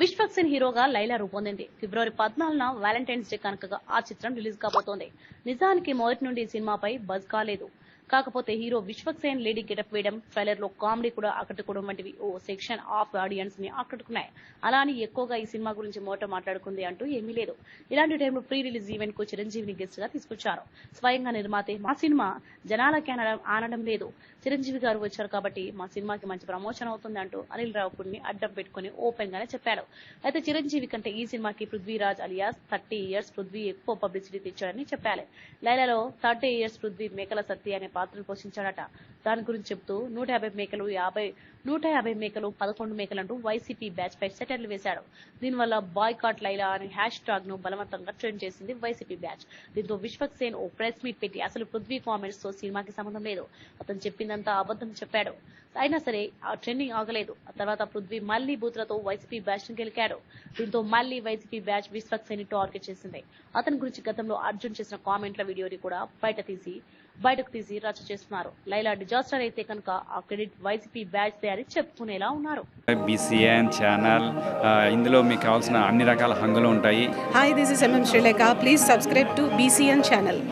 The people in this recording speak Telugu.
విశ్వక్సేన్ హీరోగా లైలా రూపొందింది. ఫిబ్రవరి పద్నాలుగున వ్యాలంటైన్స్ డే కనుక ఆ చిత్రం రిలీజ్ కాబోతోంది. నిజానికి మొదటి నుండి ఈ సినిమాపై బజ్ కాలేదు. కాకపోతే హీరో విశ్వక్సేన్ లేడీ గెటప్ వేయడం ట్రైలర్లో కామెడీ కూడా ఆకట్టుకోవడం వంటివి ఓ సెక్షన్ ఆఫ్ ఆడియన్స్ని ఆకట్టుకున్నాయి. అలా అని ఎక్కువగా ఈ సినిమా గురించి మోట మాట్లాడుకుంది అంటూ ఏమీ లేదు. ఇలాంటి టైంలో ప్రీ రిలీజ్ ఈవెంట్కు చిరంజీవిని గెస్ట్గా తీసుకొచ్చారు. స్వయంగా నిర్మాతే మా సినిమా జనాలకి అనడం ఆనడం లేదు. చిరంజీవి గారు వచ్చారు కాబట్టి మా సినిమాకి మంచి ప్రమోషన్ అవుతుంది అంటూ అనిల్ రావుకుడిని అడ్డం పెట్టుకుని ఓపెన్ గానే చెప్పాడు అయితే చిరంజీవి కంటే ఈ సినిమాకి Prithviraj alias thirty years Prithvi ఎక్కువ పబ్లిసిటీ తెచ్చాడని చెప్పాలి. లైలాలో థర్టీ ఇయర్స్ పృథ్వీ మేకల సత్య అనే పాత్రను పోషించాడట. దాని గురించి చెప్తూ నూట యాభై మేకలు యాభై నూట యాభై మేకలు పదకొండు మేకలు అంటూ వైసీపీ బ్యాచ్ పై సెటర్లు వేశాడు. దీనివల్ల బాయ్కాట్ లైలా అనే హ్యాష్ ట్యాగ్ను బలవంతంగా ట్రెండ్ చేసింది వైసీపీ బ్యాచ్. దీంతో విశ్వక్ సేన్ ఓ ప్రెస్ మీట్ పెట్టి అసలు పృథ్వీ కామెంట్స్తో సినిమాకి సంబంధం లేదు. అతను చెప్పిందంతా అబద్ధం చెప్పాడు. అయినా సరే ఆ ట్రెండింగ్ ఆగలేదు. ఆ తర్వాత పృథ్వీ మళ్ళీ బూత్లతో వైసీపీ బ్యాచ్ను గెలికాడు. దీంతో మళ్ళీ YCP batch Vishwak Sen target చేసింది. అతని గురించి గతంలో అర్జున్ చేసిన కామెంట్ల వీడియోని కూడా బయట తీసి బయటకు తీసి రచ్చ చేస్తున్నారు లైలా డిజాస్టర్ అయితే కనుక ఆ క్రెడిట్ వైసీపీ బ్యాచ్ అని చెప్పుకునేలా ఉన్నారు బీసీఎన్ ఛానల్ ఇందులో మీకు కావాల్సిన అన్ని రకాల హంగులు ఉంటాయి Hi, this is MM Sri Lanka. Please subscribe to BCN channel.